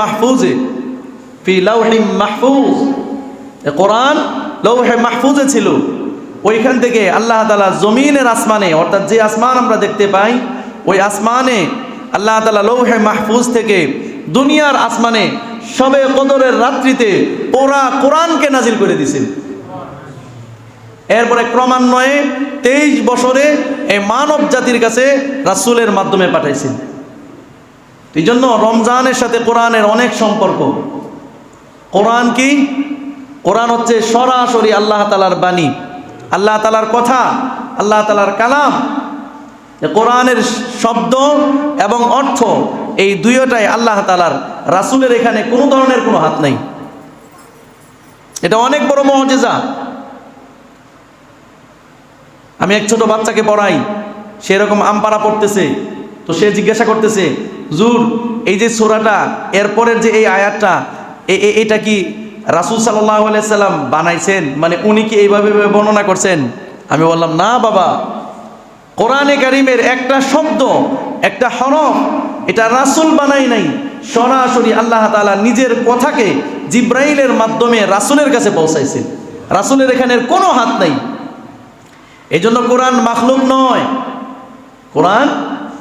মাহফুজে, ফি লাউহি মাহফুজ। কোরআন লৌহে মাহফুজে ছিল। ওইখান থেকে আল্লাহ তালা জমিনের আসমানে, অর্থাৎ যে আসমান আমরা দেখতে পাই, ওই আসমানে আল্লাহ তালা লৌহে মাহফুজ থেকে দুনিয়ার আসমানে সবে কদরের রাত্রিতে ওরা কোরআনকে নাজিল করে দিছেন এরপরে ক্রমান্বয়ে তেইশ বছরে এই মানব জাতির কাছে রাসূলের মাধ্যমে পাঠাইছেন এই জন্য রমজানের সাথে কোরআনের অনেক সম্পর্ক। কোরআন কি? কোরআন হচ্ছে সরাসরি আল্লাহ তালার বাণী। আল্লাহ তালার কথা, আল্লাহ তালার কালাম। কোরআনের শব্দ এবং অর্থ এই দুইটাই আল্লাহ তালার রাসূলের এখানে কোনো ধরনের কোনো হাত নাই। এটা অনেক বড় মহজেজা আমি এক ছোট বাচ্চাকে পড়াই সেরকম আমপাড়া পড়তেছে, তো সে জিজ্ঞাসা করতেছে জুর, এই যে সোরাটা, এরপরের যে এই আয়াতটা এটা কি রাসুল সাল্লাহ সাল্লাম বানাইছেন? মানে উনি কি এইভাবে বর্ণনা করছেন? আমি বললাম, না বাবা, কোরআনে কারিমের একটা শব্দ, একটা হরফ, এটা রাসুল বানাই নাই। সরাসরি আল্লাহ তাআলা নিজের কথাকে জিব্রাইলের মাধ্যমে রাসুলের কাছে পৌঁছাইছেন। রাসুলের এখানের কোনো হাত নাই। এই জন্য কোরআন মাখলুক নয়। কোরআন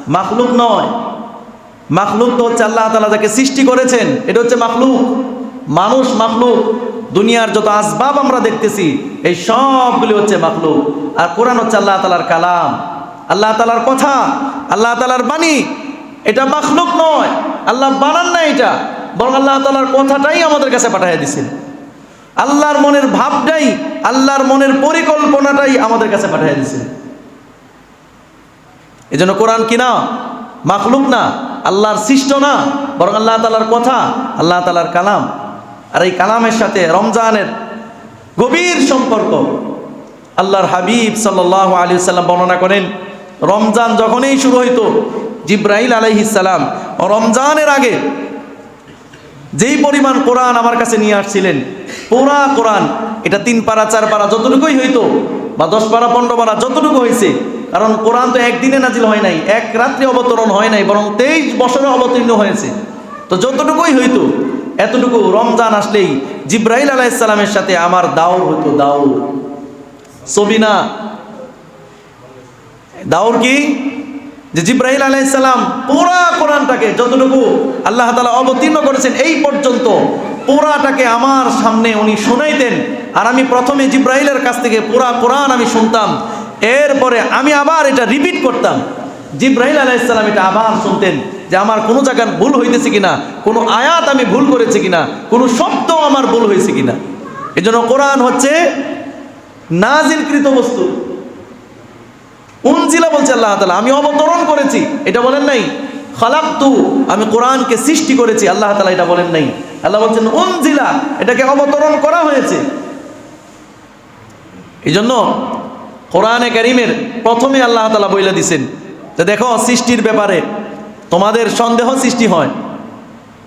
মাখলুক নয়। মাখলুক তো হচ্ছে আল্লাহ তালা যাকে সৃষ্টি করেছেন, এটা হচ্ছে মাখলুক। মানুষ মাখলুক, দুনিয়ার যত আসবাব আমরা দেখতেছি, এই সবগুলি হচ্ছে মাখলুক। আর কোরআন হচ্ছে আল্লাহ তালার কালাম। আল্লাহ তালার কথা, আল্লাহ তালার বাণী, এটা মাখলুক নয়। আল্লাহ বানান না এটা, বরং আল্লাহ তালার কথাটাই আমাদের কাছে পাঠিয়ে দিছেন আল্লাহর মনের ভাবটাই, আল্লাহর মনের পরিকল্পনাটাই আমাদের কাছে পাঠিয়ে দিয়েছে এই জন্য কোরআন কি না? মাখলুক না। আল্লাহর সৃষ্ট না, বরং আল্লাহ তালার কথা, আল্লাহ তালার কালাম। আর এই কালামের সাথে রমজানের গভীর সম্পর্ক। আল্লাহর হাবিব সাল্লাহ আলী সাল্লাম বর্ণনা করেন, রমজান যখনই শুরু হইতো জিব্রাহিল আলাইহিসাল্লাম রমজানের আগে যেই পরিমাণ কোরআন আমার কাছে নিয়ে আসছিলেন, পুরা কোরআন, এটা তিন পারা চার পারা যতটুকুই হইতো, বা দশ পারা পনেরো পারা যতটুকু হয়েছে কারণ কোরআন তো একদিনে নাজিল হয় নাই, এক রাত্রে অবতরণ হয় নাই, বরং তেইশ বছরে অবতীর্ণ হয়েছে। তো যতটুকুই হইতো, এতটুকু রমজান আসলেই জিব্রাহিল আলাইসাল্লামের সাথে আমার দাউর হইতো দাউর সবিনা দাউর কি? যে জিব্রাহিল আলাইসাল্লাম পুরা কোরআনটাকে যতটুকু আল্লাহ তালা অবতীর্ণ করেছেন, এই পর্যন্ত পুরাটাকে আমার সামনে উনি শোনাইতেন। আর আমি প্রথমে জিব্রাহিলের কাছ থেকে পুরা কোরআন আমি শুনতাম। এরপরে আমি আবার এটা রিপিট করতাম। জিব্রাহিল আলাইসাল্লাম এটা আবার শুনতেন যে আমার কোনো জায়গায় ভুল হইতেছে কিনা, কোনো আয়াত আমি ভুল করেছি কিনা, কোনো শব্দ আমার ভুল হয়েছে কিনা। এই জন্য কোরআন হচ্ছে নাজিলকৃত বস্তু। উনজিলা বলছে আল্লাহ তালা আমি অবতরণ করেছি, এটা বলেন নাই। খালাক্তু, আমি কোরআনকে সৃষ্টি করেছি, আল্লাহ তালা এটা বলেন নাই। আল্লাহ বলছেন উনজিলা, এটাকে অবতরণ করা হয়েছে। এই জন্য কোরআনে কারিমের প্রথমে আল্লাহ তালা বইলে দিছেন যে দেখো সৃষ্টির ব্যাপারে তোমাদের সন্দেহ সৃষ্টি হয়।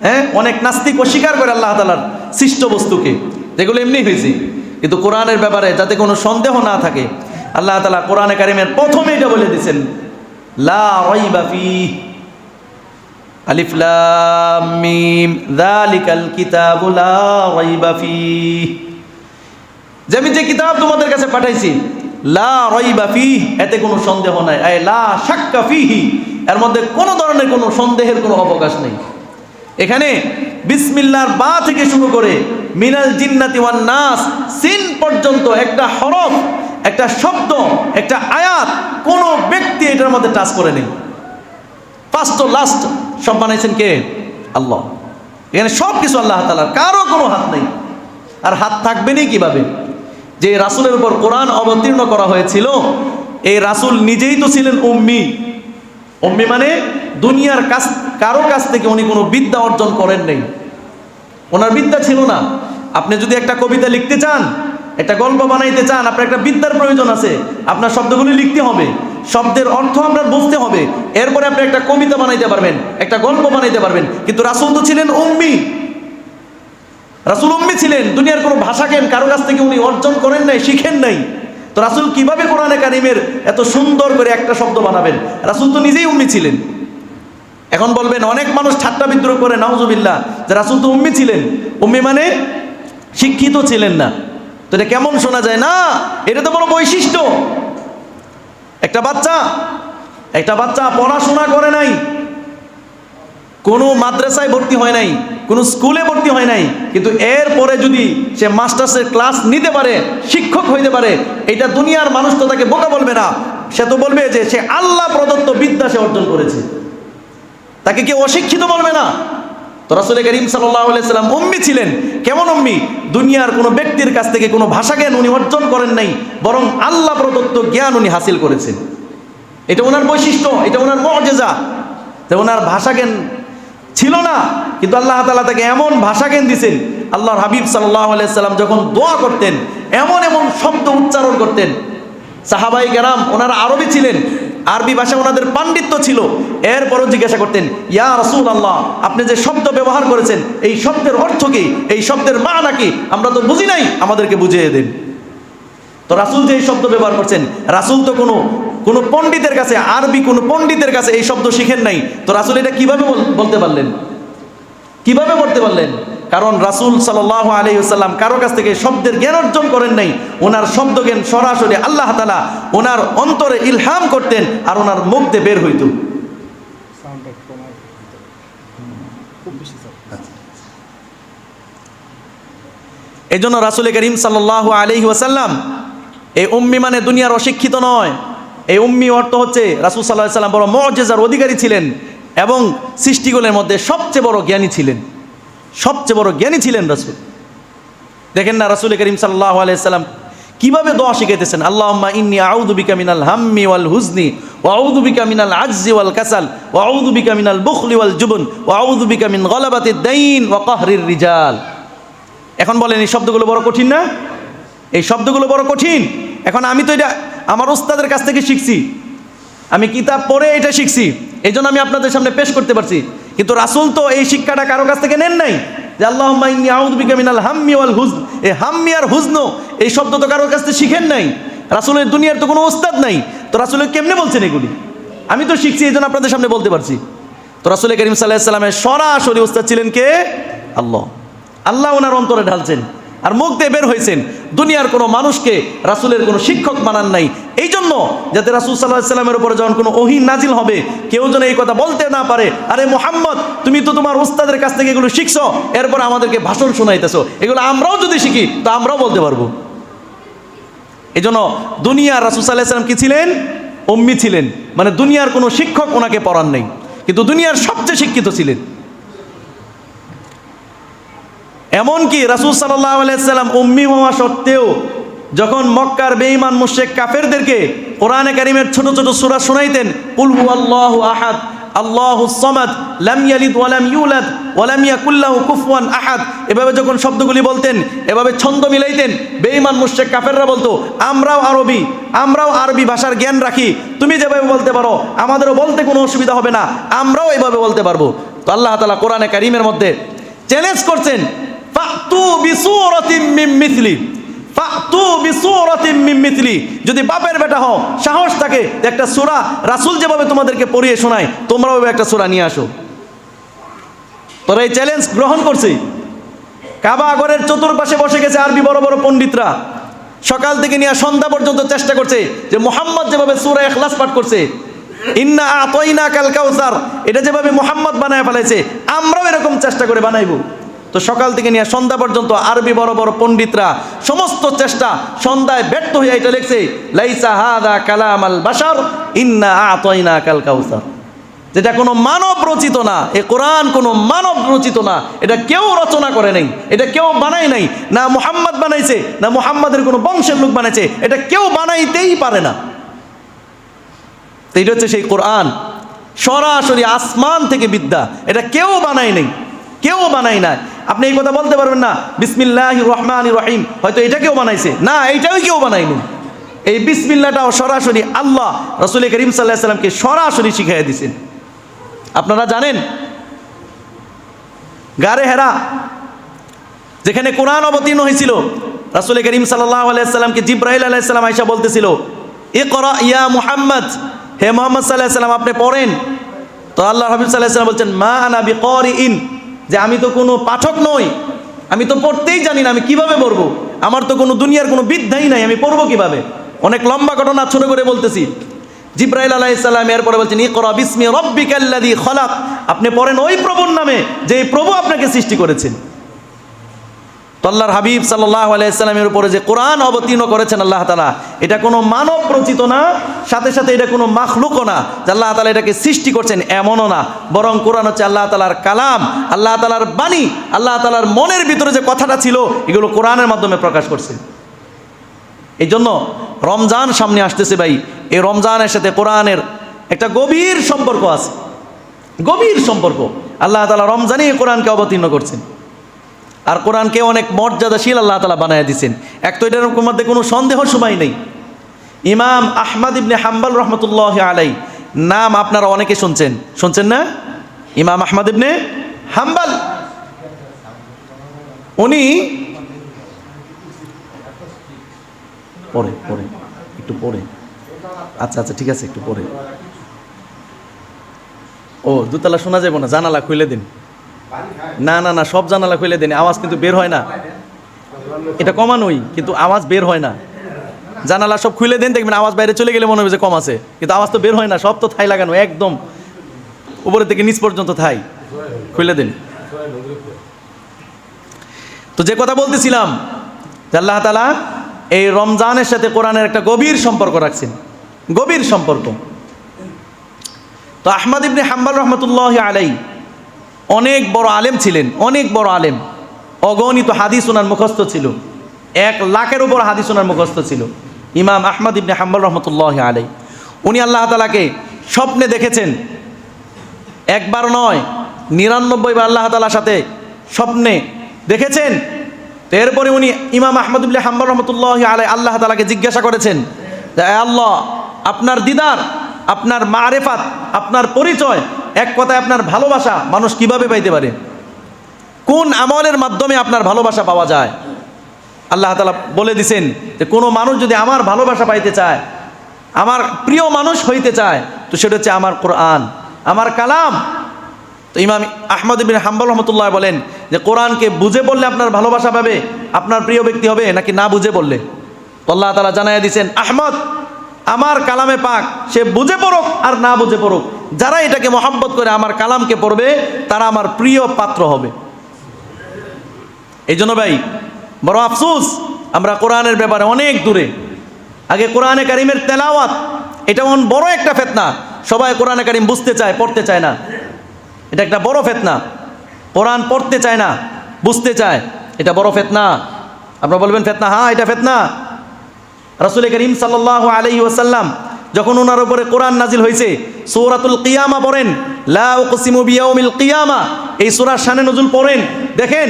হ্যাঁ? অনেক নাস্তিক অস্বীকার করে আল্লাহ তালার সৃষ্ট বস্তুকে। যেগুলো এমনি হয়েছে। কিন্তু কোরআনের ব্যাপারে যাতে কোনো সন্দেহ না থাকে, আল্লাহ তালা কোরআনে কারিমের প্রথমে এটা বলে ফীহ। যে আমি যে কিতাব তোমাদের কাছে পাঠাইছি লা রাইবা ফীহ, এতে কোনো সন্দেহ নাই। আয় লা শাক্কা ফীহি, এর মধ্যে কোনো ধরনের কোনো সন্দেহের কোনো অবকাশ নেই। এখানে বিসমিল্লার বা থেকে শুরু করে মিনাল জিন্নাতি ওয়ান নাস, সিন পর্যন্ত একটা হরফ, একটা শব্দ, একটা আয়াত, কোনো ব্যক্তি এটার মধ্যে টাচ করে নেই। ফার্স্ট ও লাস্ট সব বানাইছেন কে? আল্লাহ। এখানে সব কিছু আল্লাহ তালার কারও কোনো হাত নেই। আর হাত থাকবেনই কীভাবে? যে রাসুলের উপর কোরআন অবতীর্ণ করা হয়েছিল, এই রাসুল নিজেই তো ছিলেন উম্মি। উম্মি মানে দুনিয়ার কাছ, কারও কাছ থেকে উনি কোনো বিদ্যা অর্জন করেন নাই। ওনার বিদ্যা ছিল না। আপনি যদি একটা কবিতা লিখতে চান, একটা গল্প বানাইতে চান, আপনার একটা বিদ্যার প্রয়োজন আছে, আপনার শব্দগুলি লিখতে হবে, শব্দের অর্থ আপনার বুঝতে হবে, এরপরে আপনি একটা কবিতা বানাইতে পারবেন, একটা গল্প বানাইতে পারবেন, কিন্তু রাসুল তো ছিলেন উম্মি। রাসূল উম্মি ছিলেন, দুনিয়ার কোনো ভাষা জ্ঞান কারও কাছ থেকে উনি অর্জন করেন নাই, শিখেন নাই। তো রাসূল কীভাবে কোরআনে কারিমের এত সুন্দর করে একটা শব্দ বানাবেন? রাসুল তো নিজেই উম্মি ছিলেন। এখন বলবেন, অনেক মানুষ ঠাট্টা বিদ্রোহ করে, নাউজুবিল্লাহ, যে রাসুল তো উম্মি ছিলেন। উম্মি মানে শিক্ষিত ছিলেন না। তো এটা কেমন শোনা যায়? না, এটা তো বড় বৈশিষ্ট্য। একটা বাচ্চা একটা বাচ্চা পড়াশোনা করে নাই কোনো মাদ্রাসায় ভর্তি হয় নাই, কোনো স্কুলে ভর্তি হয় নাই, কিন্তু এরপরে যদি সে মাস্টার্সের ক্লাস নিতে পারে, শিক্ষক হইতে পারে, এটা দুনিয়ার মানুষ তো তাকে বোকা বলবে না। সে তো বলবে যে সে আল্লাহ প্রদত্ত বিদ্যা সে অর্জন করেছে। তাকে কেউ অশিক্ষিত বলবে না। তো রাসুল করিম সাল্লাম উম্মি ছিলেন। কেমন উম্মি? দুনিয়ার কোনো ব্যক্তির কাছ থেকে কোনো ভাষা জ্ঞান উনি অর্জন করেন নাই, বরং আল্লাহ প্রদত্ত জ্ঞান উনি হাসিল করেছেন। এটা ওনার বৈশিষ্ট্য, এটা ওনার মর্যাদা। তো ওনার ভাষা জ্ঞান ছিল না, কিন্তু আল্লাহ তালা তাকে এমন ভাষা জ্ঞান দিছেন। আল্লাহর হাবিব সাল্লাহ সাল্লাম যখন দোয়া করতেন, এমন এমন শব্দ উচ্চারণ করতেন। সাহাবাই গেরাম ওনারা আরবি ছিলেন, আরবি ভাষা ওনাদের পাণ্ডিত্য ছিল। এরপরও জিজ্ঞাসা করতেন, ইয়া রসুল আল্লাহ আপনি যে শব্দ ব্যবহার করেছেন, এই শব্দের অর্থ কি? এই শব্দের মা নাকি আমরা তো বুঝি নাই, আমাদেরকে বুঝিয়ে দেন। তো রাসুল যে এই শব্দ ব্যবহার করছেন, রাসুল তো কোনো কোনো পণ্ডিতের কাছে আরবি কোনো পণ্ডিতের কাছে এই শব্দ শিখেন নাই। তো রাসুল এটা কীভাবে বলতে পারলেন? কীভাবে বলতে পারলেন? কারণ রাসুল সাল্লাহ আলী সাল্লাম কারও কাছ থেকে শব্দের জ্ঞান অর্জন করেন নাই। ওনার শব্দ জ্ঞান সরাসরি আল্লাহ তালা ওনার অন্তরে ইলহাম করতেন আর ওনার মুখ দিয়ে বের হইত। খুব এই জন্য রাসুল করিম সাল্লাহ আলহি ওয়াসাল্লাম এই উম্মি মানে দুনিয়ার অশিক্ষিত নয়। এই উম্মি অর্থ হচ্ছে রাসুল সাল্লাহ সাল্লাম বড় মর্যাদার অধিকারী ছিলেন এবং সৃষ্টিগুলোর মধ্যে সবচেয়ে বড় জ্ঞানী ছিলেন। সবচেয়ে বড় জ্ঞানী ছিলেন রাসুল। দেখেন না রাসুল করিম সাল্লাহ আলাইসাল্লাম কীভাবে দোয়া শিখাইতেছেন? আল্লাহ ইন্নি আউদুবিকা মিনাল হাম্মি ওয়াল হুজনি ও আউদুবিকা মিনাল আজজি ওয়াল কাসাল ও আউদুবিকা মিনাল বুখলি ওয়াল জুবন ও আউদুবিকা মিন গলাবাতি দাইন ও কাহরির রিজাল। এখন বলেন এই শব্দগুলো বড় কঠিন না? এই শব্দগুলো বড় কঠিন। এখন আমি তো এটা আমার ওস্তাদের কাছ থেকে শিখছি। আমি কিতাব পড়ে এটা শিখছি। এই আমি আপনাদের সামনে পেশ করতে পারছি। কিন্তু রাসুল তো এই শিক্ষাটা কারও কাছ থেকে নেন নাই। যে আল্লাহ মিনাল হাম্মি ওয়াল হুজ এই হাম্মি আর হুজনো, এই শব্দ তো কারোর কাছ থেকে শিখেন নাই। রাসুলের দুনিয়ার তো কোনো ওস্তাদ নাই। তো রাসুলের কেমনে বলছেন এগুলি? আমি তো শিখছি এই জন্য আপনাদের সামনে বলতে পারছি। তো রাসুল করিম সাল্লাহ সাল্লামের সরাসরি ওস্তাদ ছিলেন কে? আল্লাহ। আল্লাহ ওনার অন্তরে ঢালছেন। আর মুখ দিয়ে বের হয়েছেন। দুনিয়ার কোনো মানুষকে রাসুলের কোনো শিক্ষক বানান নাই। এই জন্য যাতে রাসুল সাল্লাহ সাল্লামের উপরে যখন কোনো ওহিন নাজিল হবে, কেউ যেন এই কথা বলতে না পারে, আরে মোহাম্মদ, তুমি তো তোমার উস্তাদের কাছ থেকে এগুলো শিখছো, এরপর আমাদেরকে ভাষণ শোনাইতেছো। এগুলো আমরাও যদি শিখি, তো আমরাও বলতে পারব। এই জন্য দুনিয়ার রাসুল সাল্লাহ সাল্লাম কি ছিলেন? অম্মি ছিলেন। মানে দুনিয়ার কোনো শিক্ষক ওনাকে পড়ান নেই। কিন্তু দুনিয়ার সবচেয়ে শিক্ষিত ছিলেন। এমনকি রাসুল সাল্লাহ আলাইসাল্লাম উম্মি হওয়া সত্ত্বেও যখন মক্কার বেঈমান মুশেক কাফেরদেরকে কোরআনে কারিমের ছোট ছোট সূরা শোনাইতেন উলহু আল্লাহ আহাদ, আল্লাহ সমাদ, লাম ইয়ালিদ ওয়ালাম ইউলাদ ওয়ালাম ইয়াকুল্লাহু কুফওয়ান আহাদ। এভাবে যখন শব্দগুলি বলতেন, এভাবে ছন্দ মিলাইতেন, বেঈমান মুশেক কাফেররা বলতো, আমরাও আরবি আমরাও আরবি ভাষার জ্ঞান রাখি। তুমি যেভাবে বলতে পারো, আমাদেরও বলতে কোনো অসুবিধা হবে না, আমরাও এভাবে বলতে পারব। তো আল্লাহ তালা কোরআনে কারিমের মধ্যে চ্যালেঞ্জ করছেন যদি বাপের বেটা হও, সাহস থাকে একটা সূরা রাসূল যেভাবে তোমাদেরকে পড়িয়ে শোনায়, তোমরাও একটা সূরা নিয়ে আসো। তোরা এই চ্যালেঞ্জ গ্রহণ করছে কাবা ঘরের চতুর্পাশে বসে গেছে আরবি বড় বড় পণ্ডিতরা। সকাল থেকে নিয়ে সন্ধ্যা পর্যন্ত চেষ্টা করছে যে মোহাম্মদ যেভাবে সূরা ইখলাস পাঠ করছে। ইন্না আতইনা কাল কাউসার, এটা যেভাবে মোহাম্মদ বানায় ফেলাইছে আমরাও এরকম চেষ্টা করে বানাইবো। তো সকাল থেকে নিয়ে সন্ধ্যা পর্যন্ত আরবি বড় বড় পণ্ডিতরা সমস্ত চেষ্টা সন্ধ্যায় ব্যর্থ হয়ে এটা লিখছে, লাইসা হাদা কালাম আল বাসার ইন্না আতইনা কাল কাউসার। যেটা কোনো মানব রচিত না, এ কোরআন কোনো মানব রচিত না, এটা কেউ রচনা করে নাই, এটা কেউ বানায় নাই, না মুহাম্মদ বানাইছে, না মুহাম্মাদের কোনো বংশের লোক বানাইছে, এটা কেউ বানাইতেই পারে না। তো এটা হচ্ছে সেই কোরআন, সরাসরি আসমান থেকে বিদ্যা, এটা কেউ বানায় নাই। কেউ বানাই না আপনি এই কথা বলতে পারবেন না বিসমিল্লাহ রহমান রহিম হয়তো এটা কেউ বানাইছে। না এইটাও কেউ বানায়নি। এই বিসমিল্লাটাও সরাসরি আল্লাহ রসুল করিম সাল্লাহ সাল্লামকে সরাসরি শিখাই দিয়েছেন আপনারা জানেন, গারে হেরা, যেখানে কোরআন অবতীর্ণ হয়েছিল, রাসুল করিম সাল্লাহ আলাইসাল্লামকে জিব্রাহিল আলাইসাল্লাম আইসা বলতেছিল এ করা ইয়া মুহাম্মদ হে মোহাম্মদ সাল্লাহ সাল্লাম আপনি পড়েন। তো আল্লাহ হাবিব সাল্লাহ সাল্লাম বলছেন, মা আনা বি ইন যে আমি তো কোনো পাঠক নই, আমি তো পড়তেই জানি না আমি কীভাবে পড়ব। আমার তো কোনো দুনিয়ার কোনো বিদ্যাই নাই, আমি পড়ব কীভাবে? অনেক লম্বা ঘটনা ছোট করে বলতেছি। জিব্রাইল আলাইসাল্লাম এরপরে বলছেন, ইকরা বিসমি রব্বিকাল্লাযী খলাক। আপনি পড়েন ওই প্রভুর নামে যে প্রভু আপনাকে সৃষ্টি করেছেন। তো আল্লাহর হাবিব সাল্লাহ আলাইসাল্লামের উপরে যে কোরআন অবতীর্ণ করেছেন আল্লাহ তালা এটা কোনো মানব রচিত না, সাথে সাথে এটা কোনো মাখলুকও না, যে আল্লাহ তালা এটাকে সৃষ্টি করছেন এমনও না, বরং কোরআন হচ্ছে আল্লাহ তালার কালাম, আল্লাহ তালার বাণী, আল্লাহ তালার মনের ভিতরে যে কথাটা ছিল, এগুলো কোরআনের মাধ্যমে প্রকাশ করছে। এই জন্য রমজান সামনে আসতেছে ভাই, এই রমজানের সাথে কোরআনের একটা গভীর সম্পর্ক আছে, গভীর সম্পর্ক। আল্লাহ তালা রমজানে এই কোরআনকে অবতীর্ণ করছেন। আর কোরআনকে অনেক মর্যাদাশীল আল্লাহ তালা বানায় দিছেন। এক তো এটার মধ্যে কোনো সন্দেহ সময় নেই। ইমাম আহমদ ইবনে হাম্বাল রহমতুল্লাহ আলাই নাম আপনারা অনেকে শুনছেন। শুনছেন না? ইমাম আহমদ ইবনে হাম্বাল। উনি পরে পরে একটু পরে আচ্ছা আচ্ছা ঠিক আছে, একটু পরে ও, দুতলা শোনা যাবে না, জানালা খুলে দিন। না না না, সব জানালা খুলে দিন, আওয়াজ কিন্তু বের হয় না। এটা কমানোই, কিন্তু আওয়াজ বের হয় না। জানালা সব খুলে দেন, দেখবেন আওয়াজ বাইরে চলে গেলে মনে হবে যে কম আছে। কিন্তু আওয়াজ তো বের হয় না, সব তো থাই লাগানো, একদম। উপরে থেকে নিচ পর্যন্ত থাই খুলে দিন। তো যে কথা বলতেছিলাম আল্লাহ তালা এই রমজানের সাথে কোরআনের একটা গভীর সম্পর্ক রাখছেন। গভীর সম্পর্ক। তো আহমদ ইবনে হাম্বাল রহমতুল্লাহ আলাই অনেক বড় আলেম ছিলেন, অনেক বড় আলেম। অগণিত হাদিস ওনার মুখস্থ ছিল। এক লাখের উপর হাদিস ওনার মুখস্থ ছিল। ইমাম আহমদ ইবনে হাম্বাল রহমতুল্লাহ আলাই উনি আল্লাহ তালাকে স্বপ্নে দেখেছেন। একবার নয়, নিরানব্বই বার আল্লাহ তালার সাথে স্বপ্নে দেখেছেন। তো এরপরে উনি ইমাম আহমদুল্লাহ হাম্বার রহমতুল্লাহ আলাই আল্লাহ তালাকে জিজ্ঞাসা করেছেন আল্লাহ, আপনার দিদার, আপনার মারেফাত, আপনার পরিচয় এক কথায় আপনার ভালোবাসা মানুষ কীভাবে পাইতে পারে? কোন আমলের মাধ্যমে আপনার ভালোবাসা পাওয়া যায়? আল্লাহ তালা বলে দিছেন যে, কোনো মানুষ যদি আমার ভালোবাসা পাইতে চায়, আমার প্রিয় মানুষ হইতে চায়, তো সেটা হচ্ছে আমার কোরআন, আমার কালাম। তো ইমাম আহমদ বিন হাম্বল রহমতুল্লাহ বলেন যে, কোরআনকে বুঝে বললে আপনার ভালোবাসা পাবে, আপনার প্রিয় ব্যক্তি হবে, নাকি না বুঝে বললে? তো আল্লাহ তালা জানাইয়া দিছেন, আহমদ আমার কালামে পাক, সে বুঝে পড়ুক আর না বুঝে পড়ুক। যারা এটাকে মহাব্বত করে আমার কালামকে পড়বে, তারা আমার প্রিয় পাত্র হবে। এই জন্য ভাই, বড় আফসুস, আমরা কোরআনের ব্যাপারে অনেক দূরে। আগে কোরআনে কারিমের তেলাওয়াত, এটা এমন বড় একটা ফেতনা। সবাই কোরআনে কারিম বুঝতে চায়, পড়তে চায় না। এটা একটা বড় ফেতনা। কোরআন পড়তে চায় না, বুঝতে চায়। এটা বড় ফেতনা। আপনারা বলবেন, ফেতনা? হ্যাঁ এটা ফেতনা। রসুল করিম সাল্লাহ আলহি ওসাল্লাম যখন ওনার উপরে কোরআন নাজিল হয়েছে সৌরাতুল কিয়ামা পড়েন, লা উকসিমু বিয়াউমিল কিয়ামা, এই সূরার শানে নজুল পড়েন, দেখেন,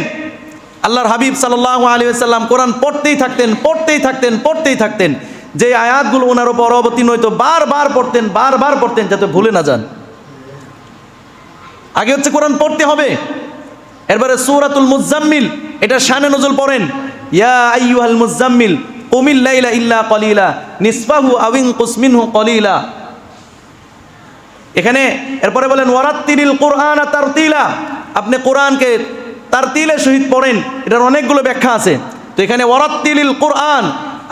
আল্লাহর হাবিব সাল্লাহ আলী সাল্লাম কোরআন পড়তেই থাকতেন পড়তেই থাকতেন পড়তেই থাকতেন, যে আয়াতগুলো ওনার উপর অবতীর্ণ হইতো, বারবার পড়তেন বারবার পড়তেন, যাতে ভুলে না যান। আগে হচ্ছে কোরআন পড়তে হবে। এরপরে সূরাতুল মুজাম্মিল এটা শানে নজুল পড়েন, ইয়া আইয়ুহাল মুজাম্মিল কুমিল লাইলা ইল্লা কলিলা, নিসফাহু আউইন কুসমিনহু কলিলা। এখানে এরপরে বলেন, ওয়ারাত্তিরিল কোরআন তারতিলা। আপনি কোরআনকে তারতিলের সহিত পড়েন, এটার অনেকগুলো ব্যাখ্যা আছে। তো এখানে ওয়ারাত্তিলিল কোরআন,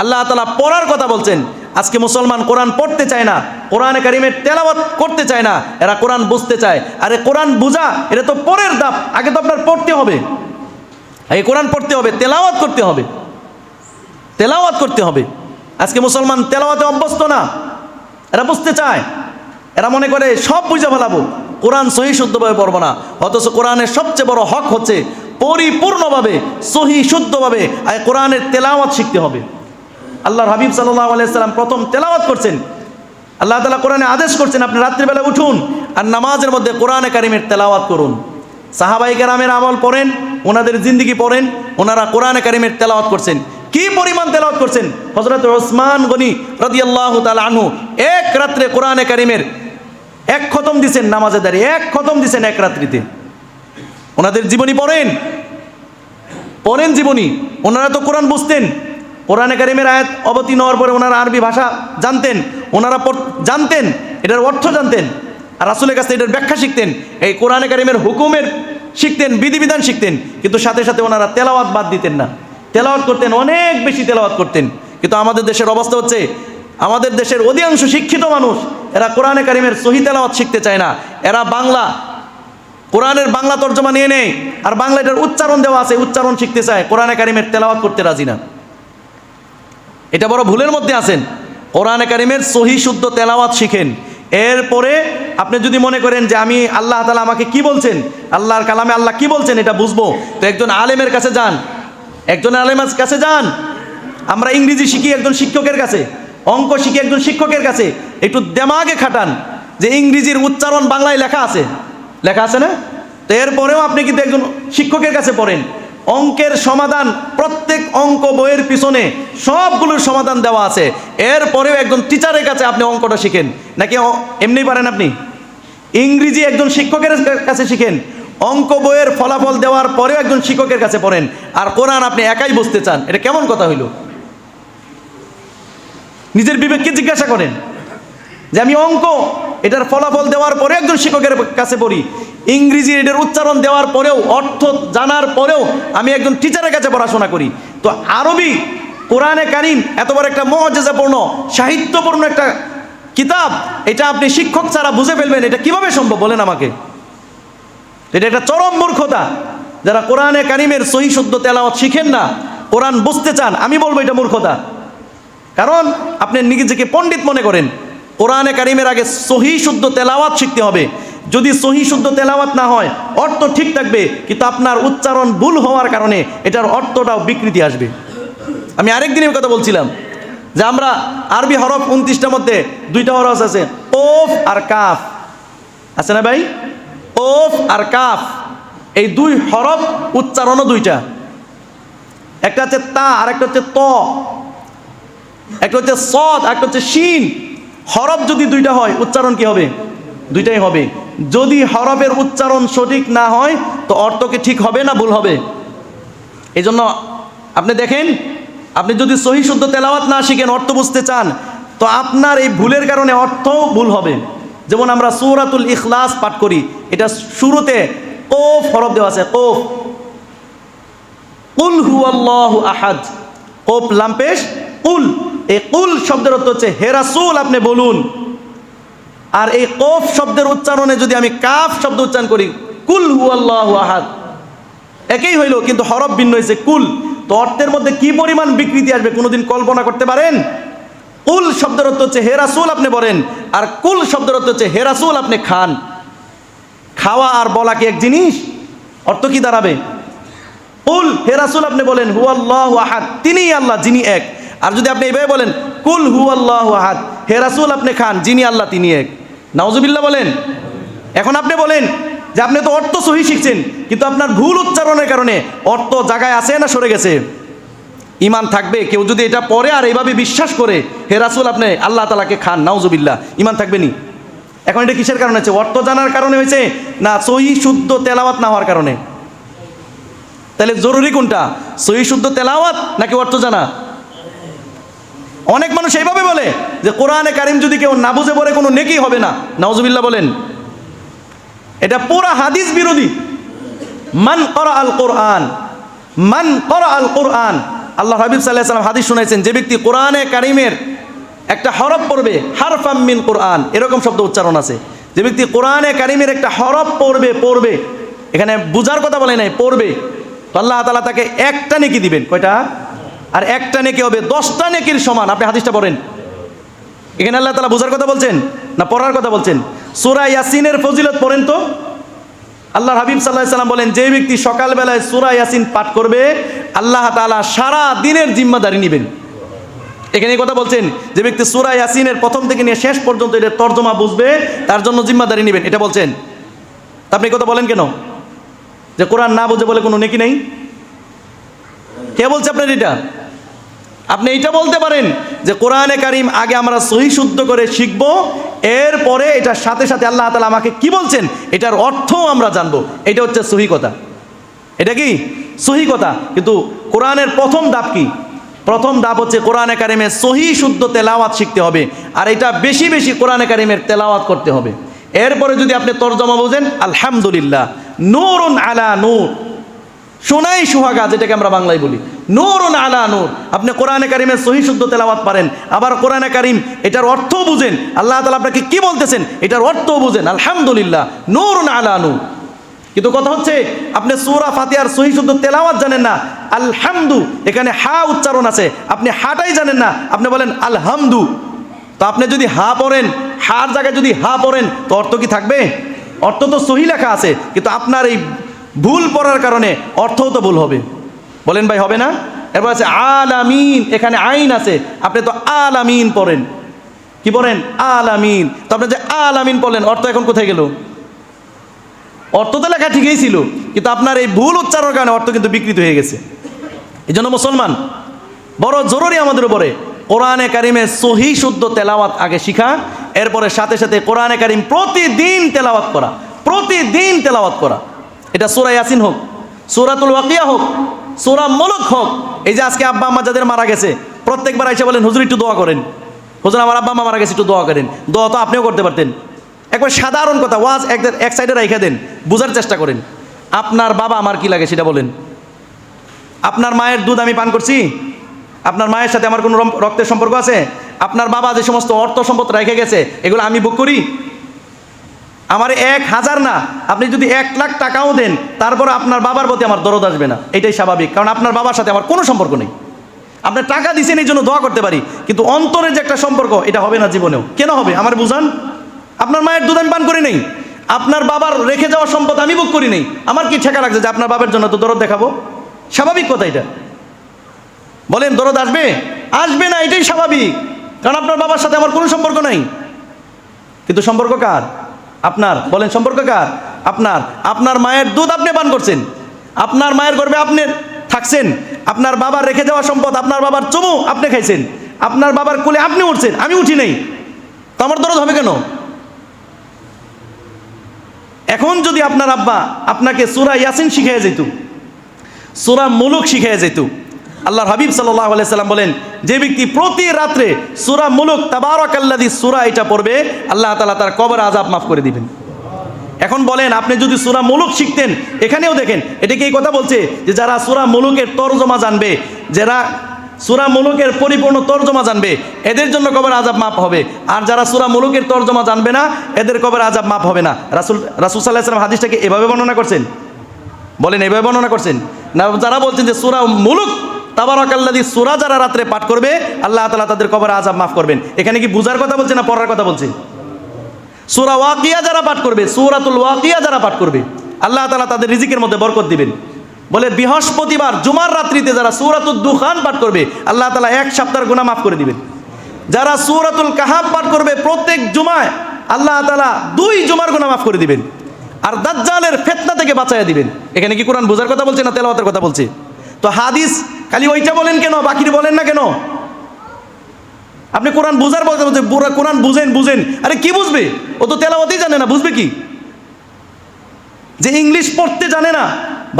আল্লাহ তালা পড়ার কথা বলছেন। আজকে মুসলমান কোরআন পড়তে চায় না, কোরআনে কারিমের তেলাওয়াত করতে চায় না, এরা কোরআন বুঝতে চায়। আরে কোরআন বুঝা, এটা তো পরের দাপ আগে তো আপনার পড়তে হবে। আগে কোরআন পড়তে হবে, তেলাওয়াত করতে হবে। তেলাওয়াত করতে হবে। আজকে মুসলমান তেলাওয়াতে অভ্যস্ত না। এরা বুঝতে চায়। এরা মনে করে সব বুঝে ফেলাবো। কোরআন সহি শুদ্ধভাবে পড়ব না। অথচ কোরআনের সবচেয়ে বড় হক হচ্ছে পরিপূর্ণভাবে, সহি শুদ্ধভাবে কোরআনের তেলাওয়াত শিখতে হবে। আল্লাহর হাবিব সাল্লাহ প্রথম তেলাওয়াত করছেন। আল্লাহ তালা কোরআনে আদেশ করছেন, আপনি রাত্রিবেলা উঠুন আর নামাজের মধ্যে কোরআনে কারিমের তেলাওয়াত করুন। সাহাবাই কেরামের আমল পড়েন, ওনাদের জিন্দিগি পড়েন, ওনারা কোরআনে কারিমের তেলাওয়াত করছেন। পরিমাণ তেলাওয়াত করছেন হজরত ওসমান গনি রদি আল্লাহ আনহু। এক রাত্রে কোরআনে কারিমের এক খতম দিছেন নামাজে দাঁড়িয়ে, এক খতম দিছেন এক রাত্রিতে। ওনাদের জীবনী পড়েন পড়েন জীবনী। ওনারা তো কোরআন বুঝতেন। কোরআনে কারিমের আয়াত অবতীর্ণ হওয়ার পরে ওনারা আরবি ভাষা জানতেন। ওনারা জানতেন, এটার অর্থ জানতেন। আর রাসুলের কাছে এটার ব্যাখ্যা শিখতেন। এই কোরআনে কারিমের হুকুমের শিখতেন, বিধিবিধান শিখতেন। কিন্তু সাথে সাথে ওনারা তেলাওয়াত বাদ দিতেন না। তেলাওয়াত করতেন, অনেক বেশি তেলাওয়াত করতেন। কিন্তু আমাদের দেশের অবস্থা হচ্ছে, আমাদের দেশের অধিকাংশ শিক্ষিত মানুষ, এরা কোরআনে কারিমের সহি তেলাওয়াত শিখতে চায় না। এরা বাংলা, কোরআনের বাংলা তর্জমা নিয়ে নেয় আর বাংলা এটার উচ্চারণ দেওয়া আছে, উচ্চারণ শিখতে চায়, কোরআনে কারিমের তেলাওয়াত করতে রাজি না। এটা বড় ভুলের মধ্যে আছেন। কোরআনে কারিমের সহি শুদ্ধ তেলাওয়াত শিখেন। এরপরে আপনি যদি মনে করেন যে আমি আল্লাহ তালা আমাকে কি বলছেন, আল্লাহর কালামে আল্লাহ কি বলছেন, এটা বুঝব। তো একজন আলেমের কাছে যান একজন আলেমের কাছে যান। আমরা ইংরেজি শিখি একজন শিক্ষকের কাছে, অঙ্ক শিখি একজন শিক্ষকের কাছে, একটু দেমাগে খাটান যে ইংরেজির উচ্চারণ বাংলায় লেখা আছে। লেখা আছে না? তো এরপরেও আপনি কিন্তু একজন শিক্ষকের কাছে পড়েন। অঙ্কের সমাধান, প্রত্যেক অঙ্ক বইয়ের পিছনে সবগুলোর সমাধান দেওয়া আছে। এরপরেও একজন টিচারের কাছে আপনি অঙ্কটা শিখেন। নাকি এমনি পারেন আপনি? ইংরেজি একজন শিক্ষকের কাছে শিখেন। অঙ্ক বইয়ের ফলাফল দেওয়ার পরেও একজন শিক্ষকের কাছে পড়েন, আর কোরআন আপনি একাই বসতে চান? এটা কেমন কথা হইল? নিজের বিবেককে জিজ্ঞাসা করেন যে, আমি অঙ্ক, এটার ফলাফল দেওয়ার পরে একজন শিক্ষকের কাছে পড়ি। ইংরেজি এটার উচ্চারণ দেওয়ার পরেও, অর্থ জানার পরেও আমি একজন টিচারের কাছে পড়াশোনা করি। তো আরবি কোরআনে কারিম এতবার একটা মহজেজাপূর্ণ সাহিত্যপূর্ণ একটা কিতাব, এটা আপনি শিক্ষক ছাড়া বুঝে ফেলবেন, এটা কীভাবে সম্ভব বলেন আমাকে? এটা একটা চরম মূর্খতা। যারা কোরআনে কারিমের সহি শুদ্ধ তেলাওয়াত শিখেন না, কোরআন বুঝতে চান, আমি বলব এটা মূর্খতা। কারণ আপনি নিজেকে পণ্ডিত মনে করেন, কোরআনে কারিমের আগে সহি শুদ্ধ তেলাওয়াত শিখতে হবে। যদি সহি শুদ্ধ তেলাওয়াত না হয়, অর্থ ঠিক থাকবে, কিন্তু আপনার উচ্চারণ ভুল হওয়ার কারণে এটার অর্থটাও বিকৃতি আসবে। আমি আরেক দিনের কথা বলছিলাম যে আমরা আরবি হরফ উনত্রিশটার মধ্যে দুইটা হরফ আছে, ওফ আর কাফ। আছে না ভাই? ওফ আর কাফ। এই দুই হরফ উচ্চারণও দুইটা। একটা হচ্ছে তা আর একটা হচ্ছে ত। একটা হচ্ছে সদ, একটা হচ্ছে শিন। হরফ যদি দুইটা হয়, উচ্চারণ কি হবে? দুইটাই হবে। যদি হরফের উচ্চারণ সঠিক না হয়, তো অর্থ কি ঠিক হবে না ভুল হবে? এই জন্য আপনি দেখেন, আপনি যদি সহি শুদ্ধ তেলাওয়াত না শিখেন, অর্থ বুঝতে চান, তো আপনার এই ভুলের কারণে অর্থও ভুল হবে। যেমন আমরা সূরাতুল ইখলাস পাঠ করি, এটা শুরুতে কোফ হরফ দেওয়া আছে, কোফ। কুল হু আল্লাহ আহাদ। কোপ লাম্পেশ, কুল। এই কুল শব্দের অর্থ হচ্ছে হেরাসুল আপনি বলুন। আর এই কোফ শব্দের উচ্চারণে যদি আমি কাফ শব্দ উচ্চারণ করি, কুল হু আল্লাহ আহাদ। একই হইল, কিন্তু হরফ ভিন্ন হয়েছে কুল। তো অর্থের মধ্যে কি পরিমাণ বিকৃতি আসবে, কোনোদিন কল্পনা করতে পারেন? কুল শব্দের অর্থ হচ্ছে হেরাসুল আপনি বলেন। আর কুল শব্দের অর্থ হচ্ছে হেরাসুল আপনি খান। খাওয়া আর বলা কি এক জিনিস? অর্থ কি দাঁড়াবে? কুল হেরাসুল আপনি বলেন হু আল্লাহ আহাদ। তিনিই আল্লাহ, যিনি এক। আর যদি আপনি এইভাবে বলেন, কুল হু আল্লাহ আহাদ হেরাসুল আপনি খান। যিনি আল্লাহ, তিনি এক। নাউজুবিল্লাহ বলেন। এখন আপনি বলেন যে আপনি তো অর্থ সহি শিখছেন, কিন্তু আপনার ভুল উচ্চারণের কারণে অর্থ জায়গায় আছে না, সরে গেছে। ইমান থাকবে, কেউ যদি এটা পরে আর এইভাবে বিশ্বাস করে, হে রাসুল আপনি আল্লাহ তালাকে খান, নাউজুবিল্লাহ ইমান থাকবে নি। এখন এটা কিসের কারণে হচ্ছে অর্থ জানার কারণে হয়েছে না সহি শুদ্ধ তেলাওয়াত না হওয়ার কারণে? তাহলে জরুরি কোনটা? সহি শুদ্ধ তেলাওয়াত নাকি অর্থ জানা? অনেক মানুষ এইভাবে বলে যে কোরআনে কারিম যদি কেউ না বুঝে পড়ে, কোনো নেকি হবে না। নাউজুবিল্লাহ বলেন। এটা পুরা হাদিস বিরোধী। মান করা আল কোরআন, মান করা আল কোরআন আল্লাহ হাবিব সাল্লাহ সাল্লাম হাদিস শুনেছেন যে ব্যক্তি কোরআনে কারিমের একটা হরফ পড়বে, হারফাম মিন কোরআন, এরকম শব্দ উচ্চারণ আছে। যে ব্যক্তি কোরআনে কারিমের একটা হরফ পড়বে পড়বে, এখানে বুঝার কথা বলে নাই, পড়বে, তো আল্লাহ তালা তাকে একটা নেকি দিবেন। কয়টা? আর একটা নেকি হবে, দশটা নেকির সমান। আপনি হাদিসটা পড়েন। এখানে আল্লাহ তালা বোঝার কথা বলছেন না পড়ার কথা বলছেন? সুরা ইয়াসিনের ফজিলত পড়েন তো? আল্লাহ হাবিব সাল্লাহ সাল্লাম বলেন, যে ব্যক্তি সকালবেলায় সুরা ইয়াসিন পাঠ করবে, আল্লাহ তালা সারা দিনের জিম্মাদারি নেবেন। এখানে কথা বলছেন, যে ব্যক্তি সুরা ইয়াসিনের প্রথম থেকে নিয়ে শেষ পর্যন্ত এটা তর্জমা বুঝবে, তার জন্য জিম্মাদারি নেবেন। এটা বলছেন। আপনি কথা বলেন কেন? যে কোরআন না বুঝে বলে কোনো নেকি নেই? কে বলছে আপনার এটা? আপনি এইটা বলতে পারেন যে কোরআনে কারিম আগে আমরা সহি শুদ্ধ করে শিখব, এরপরে এটার সাথে সাথে আল্লাহ তালা আমাকে কি বলছেন? এটার অর্থও আমরা জানব। এটা হচ্ছে সহি কথা। এটা কি? সহি কথা। কিন্তু কোরআনের প্রথম দাপ কি? প্রথম দাপ হচ্ছে কোরআনে কারিমের সহি শুদ্ধ তেলাওয়াত শিখতে হবে, আর এটা বেশি বেশি কোরআনে কারিমের তেলাওয়াত করতে হবে। এরপরে যদি আপনি তর্জমা বোঝেন, আলহামদুলিল্লাহ, নূরুন আলা নূর। সোনাই সুহাগা, যেটাকে আমরা বাংলায় বলি। নূরুন আলা নূর। আপনি কোরআনে কারিমের সহি শুদ্ধ তেলাওয়াত পারেন। আবার কোরআনে কারিম, এটার অর্থও বুঝেন। আল্লাহ তালা আপনাকে কি বলতেছেন? এটার অর্থও বুঝেন। আলহামদুলিল্লাহ, নূরুন আলা নূর। কিন্তু কথা হচ্ছে, আপনি সুরা ফাতিহার সহি শুদ্ধ তেলাওয়াত জানেন না, আলহামদু, এখানে হা উচ্চারণ আছে। আপনি হাটাই জানেন না, আপনি বলেন আলহামদু। তো আপনি যদি হা পড়েন, হার জায়গায় যদি হা পড়েন, তো অর্থ কি থাকবে? অর্থ তো সহি লেখা আছে, কিন্তু আপনার এই ভুল পড়ার কারণে অর্থও তো ভুল হবে। বলেন ভাই, হবে না? এরপর আছে আলামিন, এখানে আইন আছে। আপনি তো আলামিন পড়েন। কি পড়েন? আলামিন। তো আপনি যে আলামিন পড়লেন, অর্থ এখন কোথায় গেল? অর্থ তো লেখা ঠিকই ছিল, কিন্তু আপনার এই ভুল উচ্চারণের কারণে অর্থ কিন্তু বিকৃত হয়ে গেছে। এই জন্য মুসলমান, বড় জরুরি আমাদের উপরে। কোরআনে কারিমে সহি শুদ্ধ তেলাওয়াত আগে শিখা, এরপরে সাথে সাথে কোরআনে কারিম প্রতিদিন তেলাওয়াত করা, প্রতিদিন তেলাওয়াত করা। এটা সুরা ইয়াসিন হোক, সুরাতুল ওয়াকিয়া হোক সুরা মলক হোক। এই যে আজকে আব্বা আম্মা যাদের মারা গেছে, প্রত্যেকবার এসে বলেন, হুজুর, একটু দোয়া করেন। হুজুর, আমার আব্বা আম্মা মারা গেছে, একটু দোয়া করেন। দোয়া তো আপনিও করতে পারতেন। একবার সাধারণ কথা, ওয়াজ এক এক সাইডে রেখে দেন, বোঝার চেষ্টা করেন। আপনার বাবা আমার কি লাগে সেটা বলেন। আপনার মায়ের দুধ আমি পান করছি? আপনার মায়ের সাথে আমার কোনো রক্তের সম্পর্ক আছে? আপনার বাবা যে সমস্ত অর্থ সম্পদ রেখে গেছে, এগুলো আমি বুক করি? আমার এক হাজার না, আপনি যদি এক লাখ টাকাও দেন, তারপর আপনার বাবার প্রতি আমার দরদ আসবে না। এটাই স্বাভাবিক, কারণ আপনার বাবার সাথে আমার কোনো সম্পর্ক নেই। আপনার টাকা দিচ্ছেন এই জন্য দোয়া করতে পারি, কিন্তু অন্তরের যে একটা সম্পর্ক, এটা হবে না জীবনেও। কেন হবে? আমার বুঝান? আপনার মায়ের দুধ আমি পান করি নেই। আপনার বাবার রেখে যাওয়া সম্পদ আমি বুক করি নেই। আমার কি ঠেকা লাগছে যে আপনার বাবার জন্য তো দরদ দেখাবো? স্বাভাবিক কথা এটা। বলেন, দরদ আসবে? আসবে না, এটাই স্বাভাবিক। কারণ আপনার বাবার সাথে আমার কোনো সম্পর্ক নাই। কিন্তু সম্পর্ক কার? আপনার, বলেন সম্পর্ক কার? আপনার আপনার মায়ের দুধ আপনি পান করছেন। আপনার মায়ের গর্ভে আপনি থাকছেন। আপনার বাবার রেখে যাওয়া সম্পদ, আপনার বাবার চমু আপনি খাইছেন। আপনার বাবার কোলে আপনি উঠছেন, আমি উঠি নাই। তো আমার দরদ হবে কেন? এখন যদি আপনার আব্বা আপনাকে সুরা ইয়াসিন শিখিয়ে যেত সুরা মুলুক শিখিয়ে যেত আল্লাহর হাবিব সাল্লাহ সাল্লাম বলেন, যে ব্যক্তি প্রতি রাত্রে সুরা মুলুক তাবারক আল্লাদি সুরা এটা পড়বে, আল্লাহ তালা তার কবর আজাব মাফ করে দিবেন। এখন বলেন, আপনি যদি সুরা মুলুক শিখতেন, এখানেও দেখেন, এটা কি এই কথা বলছে? যে যারা সুরা মুলুকের তর্জমা জানবে, যারা সুরা মুলুকের পরিপূর্ণ তর্জমা জানবে, এদের জন্য কবর আজাব মাপ হবে। আর যারা সুরা মুলুকের তর্জমা জানবে না, এদের কবর আজাব মাপ হবে না। রাসুল রাসুল সাল্লাহ সাল্লাম হাদিসটাকে এভাবে বর্ণনা করছেন। বলেন, এভাবে বর্ণনা করছেন। না, যারা বলছেন যে সুরা মুলুক তাবারকাল্লাদি সুরা যারা রাত্রে পাঠ করবে, আল্লাহ তালা তাদের কবর আজাব মাফ করবেন। এখানে কি বুঝার কথা বলছে না পড়ার কথা বলছে? সুরা ওয়াকিয়া যারা পাঠ করবে, সুরাতুল ওয়াকিয়া যারা পাঠ করবে, আল্লাহ তালা তাদের রিজিকের মধ্যে বরকত দিবেন। বলে বৃহস্পতিবার, জুমার রাত্রিতে যারা সুরাতুল দুখান পাঠ করবে, আল্লাহ তালা এক সপ্তাহের গুণা মাফ করে দিবেন। যারা সুরাতুল কাহাব পাঠ করবে প্রত্যেক জুমায়, আল্লাহ তালা দুই জুমার গুণা মাফ করে দিবেন। আর দাজ্জালের ফেতনা থেকে বাঁচাইয়া দিবেন। এখানে কি কোরআন বোঝার কথা বলছে না তেলাওয়াতের কথা বলছে? তো হাদিস খালি ওইটা বলেন কেন? বাকির বলেন না কেন? আপনি কোরআন বুঝার বলতে বলছে কোরআন বুঝেন বুঝেন। আরে কি বুঝবে? ও তো তেলাওয়াতেই জানে না, বুঝবে কি? যে ইংলিশ পড়তে জানে না,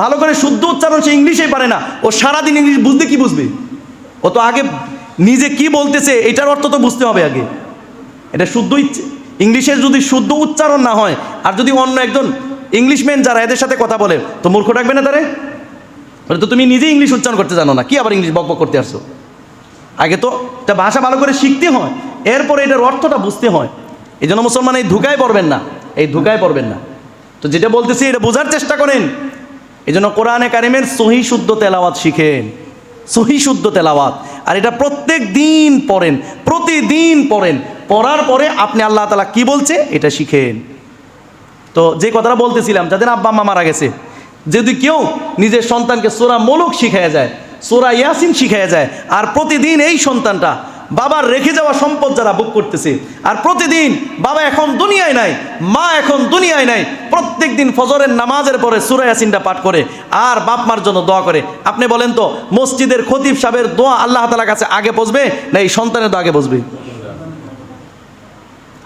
ভালো করে শুদ্ধ উচ্চারণ সে ইংলিশেই পারে না। ও সারাদিন ইংলিশ বুঝতে কি বুঝবে? ও তো আগে নিজে কি বলতেছে, এটার অর্থ তো বুঝতে হবে আগে। এটা শুদ্ধ ইচ্ছে ইংলিশের যদি শুদ্ধ উচ্চারণ না হয়, আর যদি অন্য একজন ইংলিশম্যান যারা এদের সাথে কথা বলে, তো মূর্খ ডাকবে না তারে? বলে, তো তুমি নিজে ইংলিশ উচ্চারণ করতে জানো না, কি আবার ইংলিশ বকবক করতে আসছো? আগে তো একটা ভাষা ভালো করে শিখতে হয়, এরপরে এটার অর্থটা বুঝতে হয়। এই জন্য মুসলমান এই ধুকায় পড়বেন না, এই ধুকায় পড়বেন না। তো যেটা বলতেছি, এটা বোঝার চেষ্টা করেন। এই জন্য কোরআনে কারিমের সহি শুদ্ধ তেলাওয়াত শিখেন, সহি শুদ্ধ তেলাওয়াত। আর এটা প্রত্যেক দিন পড়েন, প্রতিদিন পড়েন। পড়ার পরে আপনি আল্লাহ তালা কি বলছে, এটা শিখেন। তো যে কথাটা বলতেছিলাম, যাদের আব্বা আম্মা মারা গেছে যদি কেউ নিজের সন্তানকে সোরা মোলক শিখাইয়া যায়, সোরা ইয়াসিন শিখাইয়া যায়, আর প্রতিদিন এই সন্তানটা বাবার রেখে যাওয়া সম্পদ যারা বুক করতেছে, আর প্রতিদিন বাবা এখন দুনিয়ায় নাই, মা এখন দুনিয়ায় নাই প্রত্যেক দিন ফজরের নামাজের পরে সুরা ইয়াসিনটা পাঠ করে, আর বাপ মার জন্য দোয়া করে। আপনি বলেন তো, মসজিদের খতিব সাহেবের দোয়া আল্লাহ তালার কাছে আগে বসবে, না এই সন্তানের দোয়া আগে বসবে?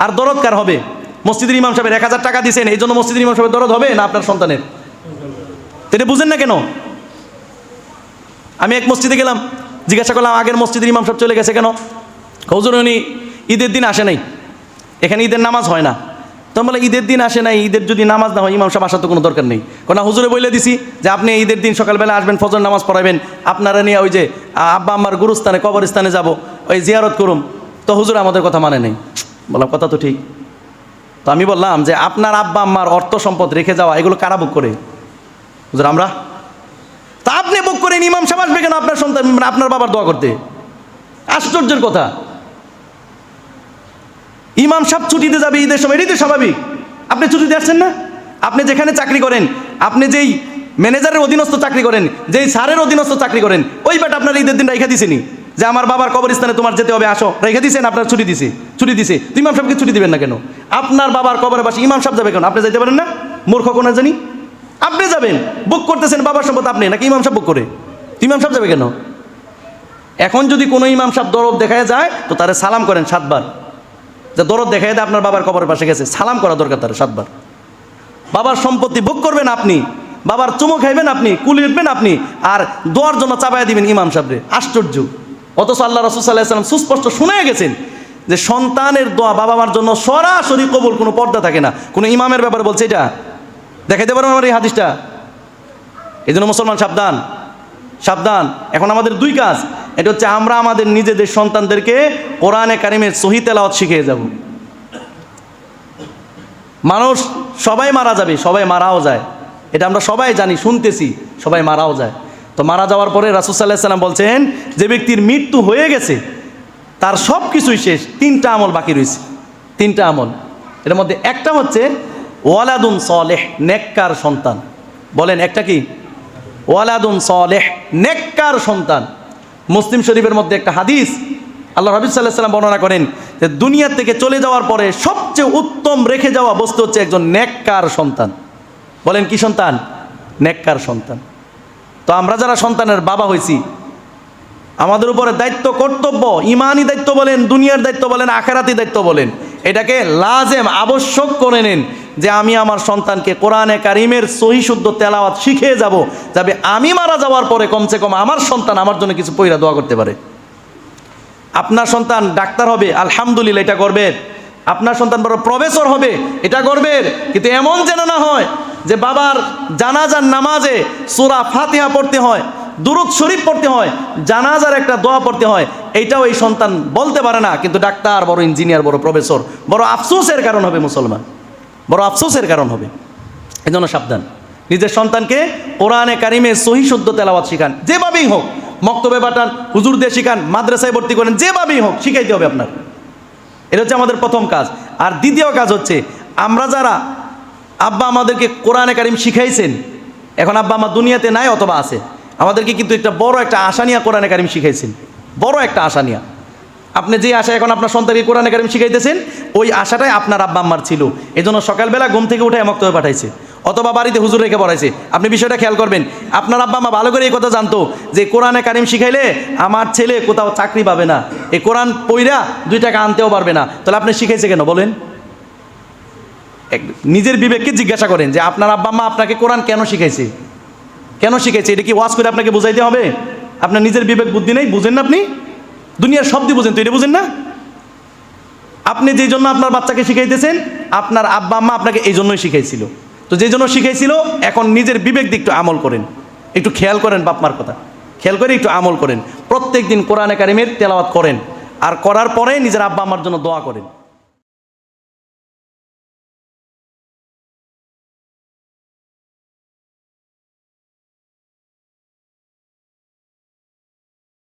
আর দরদ কার হবে? মসজিদের ইমাম সাহেবের এক হাজার টাকা দিয়েছেন এই জন্য মসজিদের ইমাম সাহেবের দরদ হবে, না আপনার সন্তানের? এটা বুঝেন না কেন? আমি এক মসজিদে গেলাম, জিজ্ঞাসা করলাম, আগের মসজিদের ইমাম সাহেব চলে গেছে কেন? হজুর, উনি ঈদের দিন আসে নাই। এখানে ঈদের নামাজ হয় না। তো বলে ঈদের দিন আসে নাই, ঈদের যদি নামাজ না হয়, ইমাম সাহেব আসার তো কোনো দরকার নেই। কোন হুজুরে বলে দিছি যে আপনি ঈদের দিন সকালবেলা আসবেন, ফজর নামাজ পড়াবেন, আপনারা নিয়ে ওই যে আব্বা আম্মার গুরুস্থানে, কবরস্থানে যাব, ওই জিয়ারত করুম। তো হুজুর আমাদের কথা মানে নেই। বললাম, কথা তো ঠিক। তো আমি বললাম যে, আপনার আব্বা আম্মার অর্থ সম্পদ রেখে যাওয়া, এগুলো কারা বুক করে? হুজুর, আমরা? তা আপনি বুক করেন ইমাম সাহেব আসবে কেন আপনার সন্তান মানে আপনার বাবার দোয়া করতে? আশ্চর্যের কথা। ইমাম সাহেব ছুটিতে যাবে, ঈদের সময়, এটাই তো স্বাভাবিক। আপনি ছুটিতে আসছেন না? আপনি যেখানে চাকরি করেন, আপনি যেই ম্যানেজারের অধীনস্থ চাকরি করেন, যেই স্যারের অধীনস্থ চাকরি করেন, ওই ব্যাটা আপনার ঈদের দিন রেখে দিছেনি। যে আমার বাবার কবরস্থানে তোমার যেতে হবে, আসো, রেখে দিছেন, আপনার ছুটি দিছে ছুটি দিছে। তো ইমাম সাহেবকে ছুটি দিবেন না কেন? আপনার বাবার কবরে পাশে ইমাম সাহেব যাবে কেন? আপনি যাইতে পারেন না? মূর্খ কোন জানি? আপনি যাবেন বুক করতেছেন, বাবার সম্পদ আপনি, নাকি ইমাম সাহেব বুক করে? ইমাম সাহেব যাবে কেন? এখন যদি কোনো ইমাম সাহেব দরদ দেখায় যায়, তো তারে সালাম করেন সাতবার। যে দরদ দেখায় দেয় আপনার বাবার কবরের পাশে গেছে, সালাম করা দরকার তার সাতবার। বাবার সম্পত্তি ভোগ করবেন আপনি, বাবার চুমো খাইবেন আপনি, কুলি উঠবেন আপনি, আর দোয়ার জন্য চাপাই দিবেন ইমাম সাহেবরে আশ্চর্য। অথচ আল্লাহ রসুল সাল্লাহ সাল্লাম সুস্পষ্ট শুনে গেছেন যে সন্তানের দোয়া বাবা মার জন্য সরাসরি কবুল কোনো পর্দা থাকে না। কোনো ইমামের ব্যাপারে বলছে এটা? দেখাইতে পারেন আমার এই হাদিসটা। এই জন্য মুসলমান, সাবধান। সাবধান। এখন আমাদের দুই কাজ। এটা হচ্ছে আমরা আমাদের নিজেদের সন্তানদেরকে কোরআনে কারিমের সহি তেলাওয়াত শিখিয়ে যাব। মানুষ সবাই মারা যাবে, সবাই মারাও যায়। এটা আমরা সবাই জানি, শুনতেছি, সবাই মারাও যায়। তো মারা যাওয়ার পরে রাসুসাল্লাহ সাল্লাম বলছেন, যে ব্যক্তির মৃত্যু হয়ে গেছে, তার সব কিছুই শেষ, তিনটা আমল বাকি রয়েছে। তিনটা আমল। এর মধ্যে একটা হচ্ছে ওয়ালাদুন সলেহ, নেককার সন্তান। বলেন একটা কি? ওয়ালাদুন সলেহ, নেককার সন্তান। মুসলিম শরীফের মধ্যে একটা হাদিস আল্লাহ হাবিব সাল্লাহ সাল্লাম বর্ণনা করেন যে দুনিয়া থেকে চলে যাওয়ার পরে সবচেয়ে উত্তম রেখে যাওয়া বস্তু হচ্ছে একজন নেককার সন্তান। বলেন কি সন্তান? নেককার সন্তান। তো আমরা যারা সন্তানের বাবা হয়েছি, আমাদের উপরে দায়িত্ব, কর্তব্য ইমানি দায়িত্ব বলেন, দুনিয়ার দায়িত্ব বলেন আখেরাতি দায়িত্ব বলেন, এটাকে লাজেম, আবশ্যক করে নেন। যে আমি আমার সন্তানকে কোরআনে কারিমের সহি শুদ্ধ তেলাওয়াত শিখিয়ে যাব, যাবে আমি মারা যাওয়ার পরে কমসে কম আমার সন্তান আমার জন্য কিছু পইরা দোয়া করতে পারে। আপনার সন্তান ডাক্তার হবে, আলহামদুলিল্লাহ এটা করবেন আপনার সন্তান বড় প্রফেসর হবে, এটা করবেন কিন্তু এমন যেন না হয় যে বাবার জানাজার নামাজে সুরা ফাতিহা পড়তে হয়, দুরুদ শরীফ পড়তে হয়, জানাজার একটা দোয়া পড়তে হয়, এইটাও এই সন্তান বলতে পারে না। কিন্তু ডাক্তার, বড় ইঞ্জিনিয়ার, বড় প্রফেসর, বড় আফসোসের কারণ হবে মুসলমান। বড় আফসোসের কারণ হবে। এই জন্য সাবধান। নিজের সন্তানকে কোরআনে কারিমে সহি শুদ্ধ তেলাওয়াত শিখান, যেভাবেই হোক। মক্তবে পাঠান হুজুর দিয়ে শিখান, মাদ্রাসায় ভর্তি করেন, যেভাবেই হোক, শিখাইতে হবে আপনার। এটা হচ্ছে আমাদের প্রথম কাজ। আর দ্বিতীয় কাজ হচ্ছে, আমরা যারা আব্বা আমাদেরকে কোরআনে কারিম শিখাইছেন, এখন আব্বা আমার দুনিয়াতে নাই অথবা আছে। আমাদেরকে কিন্তু একটা বড় একটা আশা নিয়ে কোরআনে কারিম শিখাইছেন। বড় একটা আশা নিয়ে। আপনি যে আশা এখন আপনার সন্তানকে কোরআনে কারিম শিখাইতেছেন, ওই আশাটাই আপনার আব্বা আম্মার ছিল। এই জন্য সকালবেলা ঘুম থেকে উঠে মক্তবে পাঠাইছে। অথবা বাড়িতে হুজুর রেখে পড়াইছে। আপনি বিষয়টা খেয়াল করবেন, আপনার আব্বা মা ভালো করে এই কথা জানতো যে কোরআনে কারিম শিখাইলে আমার ছেলে কোথাও চাকরি পাবে না। এই কোরআন পইরা দুই টাকা আনতেও পারবে না। তাহলে আপনি শিখাইছে কেন? বলেন। নিজের বিবেককে জিজ্ঞাসা করেন যে আপনার আব্বা মা আপনাকে কোরআন কেন শিখাইছে? কেন শিখাইছে? এটা কি ওয়াজ করে আপনাকে বুঝাইতে হবে? আপনার নিজের বিবেক বুদ্ধি নেই? বুঝেন না আপনি? দুনিয়ার শব্দই বোঝেন তো, এটা বুঝেন না? আপনি যেই জন্য আপনার বাচ্চাকে শিখাইতেছেন, আপনার আব্বা, আম্মা আপনাকে এই জন্যই শিখাইছিল। তো যে জন্য শিখাইছিল, এখন নিজের বিবেক দিয়ে একটু আমল করেন। একটু খেয়াল করেন বাপমার কথা। খেয়াল করে একটু আমল করেন। প্রত্যেক দিন কোরআন একাডেমির তেলাওয়াত করেন। আর করার পরে নিজের আব্বা আমার জন্য দোয়া করেন।